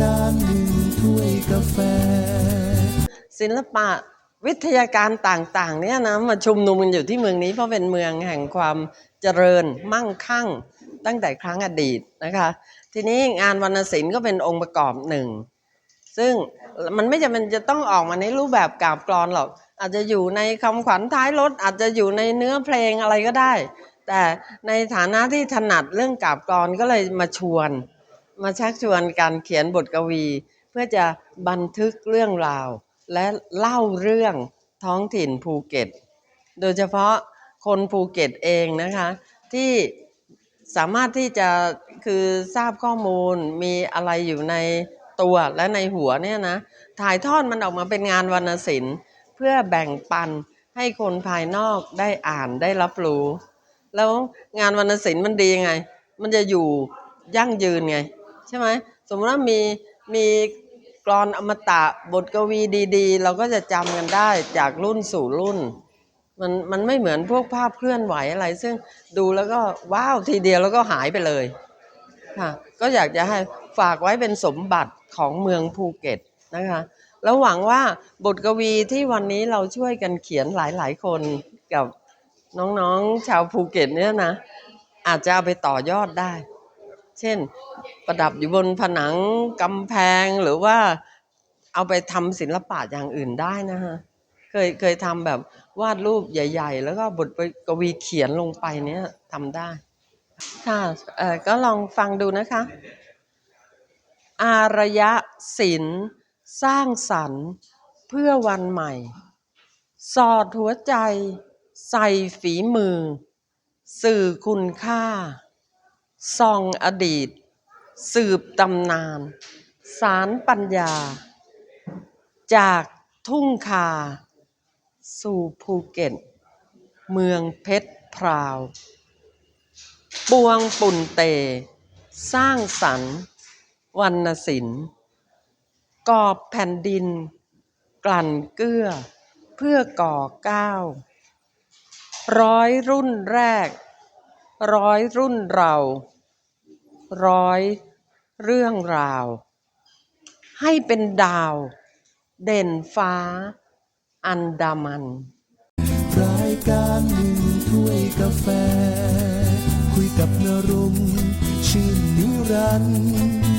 การหนึ่งถ้วยกาแฟ ศิลปะวิทยาการต่างๆ เนี่ยนะมาชุมนุมกันอยู่ที่เมืองนี้เพราะเป็นเมืองแห่งความเจริญมั่งคั่งตั้งแต่ครั้งอดีตนะคะ ทีนี้งานวรรณศิลป์ก็เป็นองค์ประกอบหนึ่ง ซึ่งมันไม่จำเป็นจะต้องออกมาในรูปแบบกาบกรอนหรอก อาจจะอยู่ในคำขวัญท้ายรถอาจจะอยู่ในเนื้อเพลงอะไรก็ได้ แต่ในฐานะที่ถนัดเรื่องกาบกรอนก็เลยมาชวน มาชักชวนการเขียนบทกวี เพื่อจะบันทึกเรื่องราว และเล่าเรื่องท้องถิ่นภูเก็ต โดยเฉพาะคนภูเก็ตเองนะคะที่สามารถที่จะคือทราบข้อมูลมีอะไรอยู่ในตัวและในหัวเนี่ยนะถ่ายทอดมันออกมาเป็นงานวรรณศิลป์ เพื่อแบ่งปันให้คนภายนอกได้อ่านได้รับรู้ แล้วงานวรรณศิลป์มันดียังไง มันจะอยู่ยั่งยืนไง ใช่ไหมสมมติว่ามีมีกรอนอมตะบทกวีดี ๆ เราก็จะจำกันได้จากรุ่นสู่รุ่น มันมันไม่เหมือนพวกภาพเคลื่อนไหวอะไร ซึ่งดูแล้วก็ว้าวทีเดียวแล้วก็หายไปเลยค่ะก็อยากจะให้ฝากไว้เป็นสมบัติของเมืองภูเก็ตนะคะแล้วหวังว่าบทกวีที่วันนี้เราช่วยกันเขียนหลายๆคนกับน้องๆชาวภูเก็ตเนี่ยนะ อาจจะเอาไปต่อยอดได้ เช่น ประดับอยู่บนผนังกำแพงหรือว่าเอาไปทำศิลปะอย่างอื่นได้นะฮะเคยเคยทำแบบวาดรูปใหญ่ ๆ แล้วก็บทกวีเขียนลงไปเนี้ยทำได้ ค่ะเออก็ลองฟังดูนะคะ อารยะศิลสร้างสรรค์เพื่อวันใหม่ สอดหัวใจ ใส่ฝีมือ สื่อคุณค่า ส่องอดีต สืบตำนาน สารปัญญา จากทุ่งคา สู่ภูเก็ต เมืองเพชรพราว ปวงปุ่นเต สร้างสรรค์วรรณศิลป์กอบแผ่นดิน กลั่นเกื้อ เพื่อก่อก้าว ร้อยรุ่นแรก ร้อยรุ่นเรา ร้อย เรื่องราว ให้เป็นดาว เด่นฟ้า อันดามันรายการหนึ่งถ้วยกาแฟ คุยกับนรงชื่นนิรันดร์